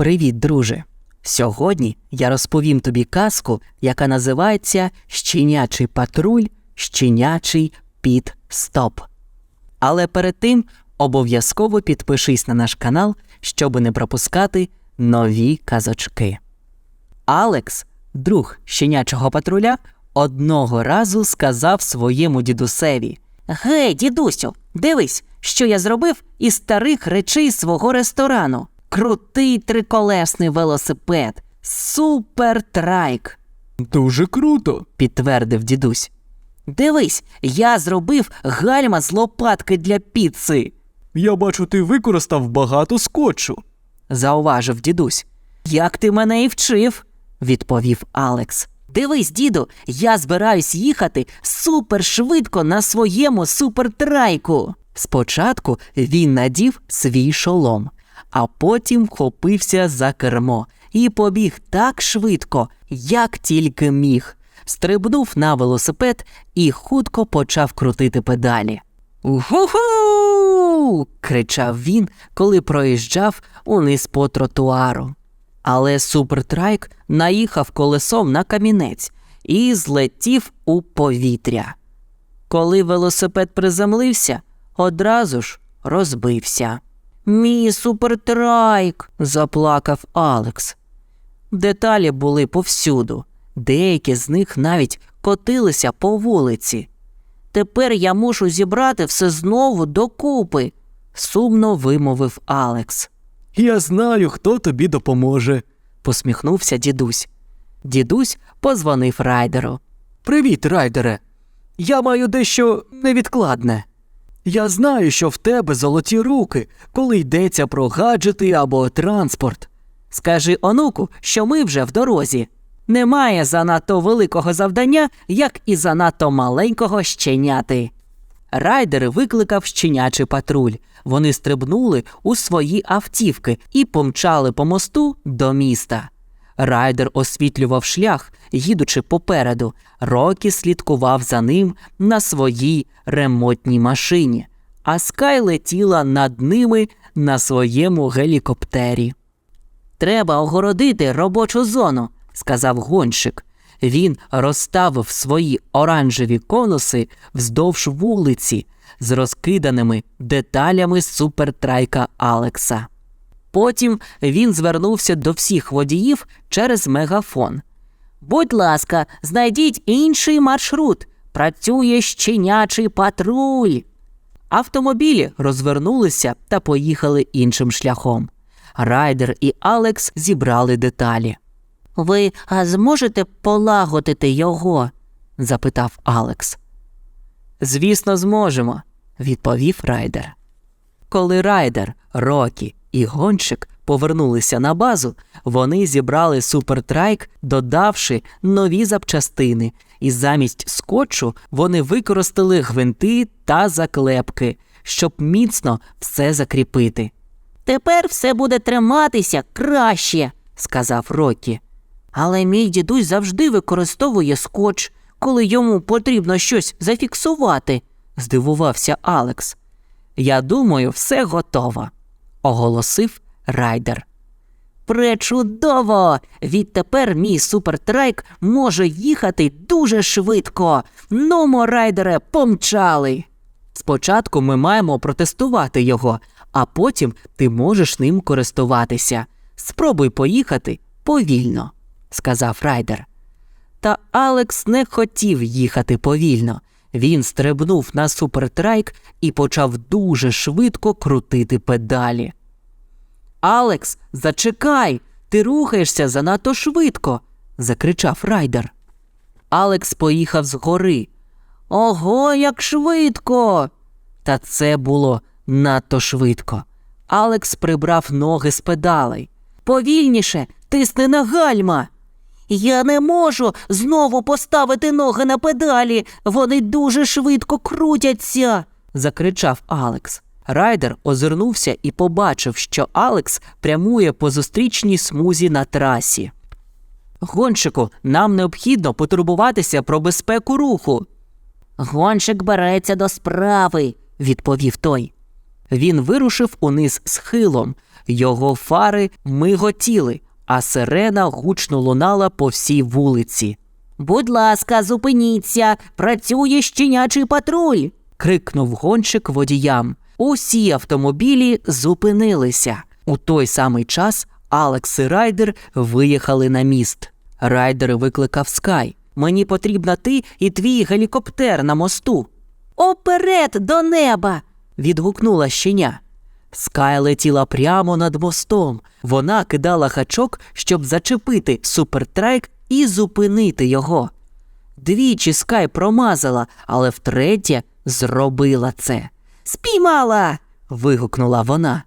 Привіт, друже! Сьогодні я розповім тобі казку, яка називається Щенячий патруль, щенячий підстоп. Але перед тим обов'язково підпишись на наш канал, щоб не пропускати нові казочки. Алекс, друг щенячого патруля, одного разу сказав своєму дідусеві: Гей, дідусю, дивись, що я зробив із старих речей свого ресторану. Крутий триколесний велосипед. Супертрайк, Дуже круто. підтвердив дідусь. Дивись, я зробив гальма з лопатки для піци, Я бачу, ти використав багато скотчу. зауважив дідусь. Як ти мене і вчив, відповів Алекс. Дивись, діду, я збираюсь їхати супершвидко на своєму супертрайку. Спочатку він надів свій шолом, а потім вхопився за кермо і побіг так швидко, як тільки міг. Стрибнув на велосипед і хутко почав крутити педалі. Уху! кричав він, коли проїжджав униз по тротуару. Але супертрайк наїхав колесом на камінець і злетів у повітря. Коли велосипед приземлився, одразу ж розбився. Мій супертрайк. заплакав Алекс. Деталі були повсюду, деякі з них навіть котилися по вулиці. Тепер я мушу зібрати все знову докупи, сумно вимовив Алекс. Я знаю, хто тобі допоможе. посміхнувся дідусь. Дідусь позвонив райдеру. Привіт, райдере. Я маю дещо невідкладне. Я знаю, що в тебе золоті руки, коли йдеться про гаджети або транспорт. Скажи онуку, що ми вже в дорозі. Немає занадто великого завдання, як і занадто маленького щеняти. Райдер викликав щенячий патруль. Вони стрибнули у свої автівки і помчали по мосту до міста. Райдер освітлював шлях, їдучи попереду. Рокі слідкував за ним на своїй ремонтній машині, а Скай летіла над ними на своєму гелікоптері. Треба огородити робочу зону, сказав гонщик. Він розставив свої оранжеві конуси вздовж вулиці з розкиданими деталями супертрайка Алекса. Потім він звернувся до всіх водіїв через мегафон. Будь ласка, знайдіть інший маршрут. Працює щенячий патруль. Автомобілі розвернулися та поїхали іншим шляхом. Райдер і Алекс зібрали деталі. Ви а зможете полагодити його? запитав Алекс. Звісно, зможемо, відповів Райдер. Коли Райдер, Рокі і гонщик повернулися на базу, вони зібрали супертрайк, додавши нові запчастини, і замість скотчу вони використали гвинти та заклепки, щоб міцно все закріпити. Тепер все буде триматися краще, сказав Рокі. Але мій дідусь завжди використовує скотч, коли йому потрібно щось зафіксувати, здивувався Алекс. Я думаю, все готово, оголосив райдер. Пречудово! Відтепер мій супертрайк може їхати дуже швидко. Нумо, райдере, помчали. Спочатку ми маємо протестувати його, а потім ти можеш ним користуватися. Спробуй поїхати повільно, сказав райдер. Та Алекс не хотів їхати повільно. Він стрибнув на супертрайк і почав дуже швидко крутити педалі. Алекс, зачекай, ти рухаєшся занадто швидко, закричав райдер. Алекс поїхав згори. Ого, як швидко. Та це було надто швидко. Алекс прибрав ноги з педалей. Повільніше, тисни на гальма. Я не можу знову поставити ноги на педалі. Вони дуже швидко крутяться. закричав Алекс. Райдер озирнувся і побачив, що Алекс прямує по зустрічній смузі на трасі. Гонщику, нам необхідно потурбуватися про безпеку руху. Гонщик береться до справи, відповів той. Він вирушив униз схилом. Його фари миготіли, а сирена гучно лунала по всій вулиці. Будь ласка, зупиніться, працює щенячий патруль. крикнув гонщик водіям. Усі автомобілі зупинилися. У той самий час Алекс і Райдер виїхали на міст. Райдер викликав Скай. Мені потрібна ти і твій гелікоптер на мосту. Оперед до неба. відгукнула щеня. Скай летіла прямо над мостом. Вона кидала хачок, щоб зачепити супертрайк і зупинити його. Двічі Скай промазала, але втретє зробила це. Спіймала. вигукнула вона.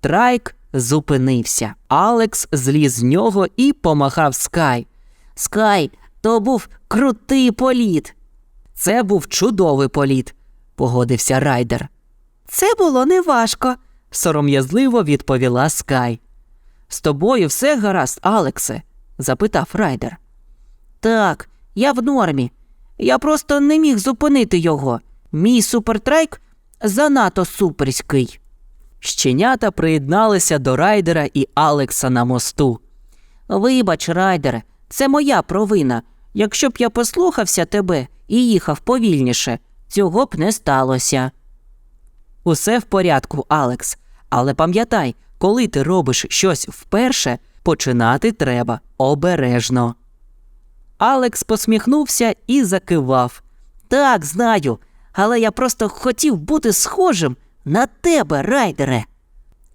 Трайк зупинився. Алекс зліз з нього і помахав Скай. Скай, то був крутий політ. Це був чудовий політ, погодився Райдер. Це було неважко, сором'язливо відповіла Скай. З тобою все гаразд, Алексе? запитав Райдер. Так, я в нормі. Я просто не міг зупинити його. Мій супертрайк занадто суперський. Щенята приєдналися до Райдера і Алекса на мосту. Вибач, Райдере, це моя провина. Якщо б я послухався тебе і їхав повільніше, цього б не сталося. Усе в порядку, Алекс. Але пам'ятай, коли ти робиш щось вперше, починати треба обережно. Алекс посміхнувся і закивав. Так, знаю, але я просто хотів бути схожим на тебе, райдере.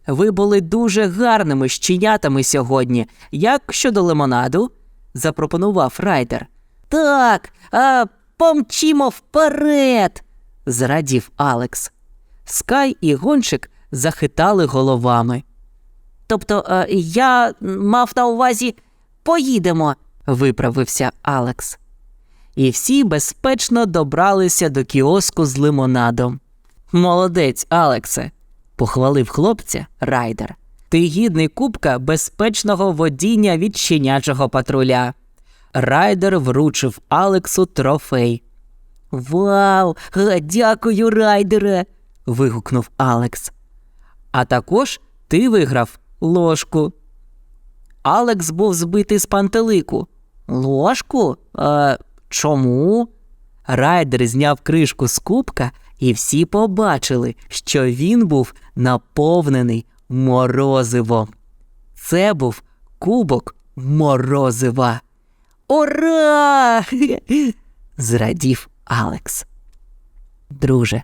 Ви були дуже гарними щенятами сьогодні. Як щодо лимонаду? запропонував райдер. Так, а помчімо вперед. зрадів Алекс. Скай і гонщик захитали головами. Тобто, е, я мав на увазі поїдемо, виправився Алекс. І всі безпечно добралися до кіоску з лимонадом. Молодець, Алексе, похвалив хлопця райдер. Ти гідний кубка безпечного водіння від щенячого патруля. Райдер вручив Алексу трофей. Вау! Дякую, райдере. Вигукнув Алекс. А також ти виграв ложку. Алекс був збитий з пантелику. Ложку? Е, чому? Райдер зняв кришку з кубка, і всі побачили, що він був наповнений морозивом. Це був кубок морозива. Ура! зрадів Алекс. Друже,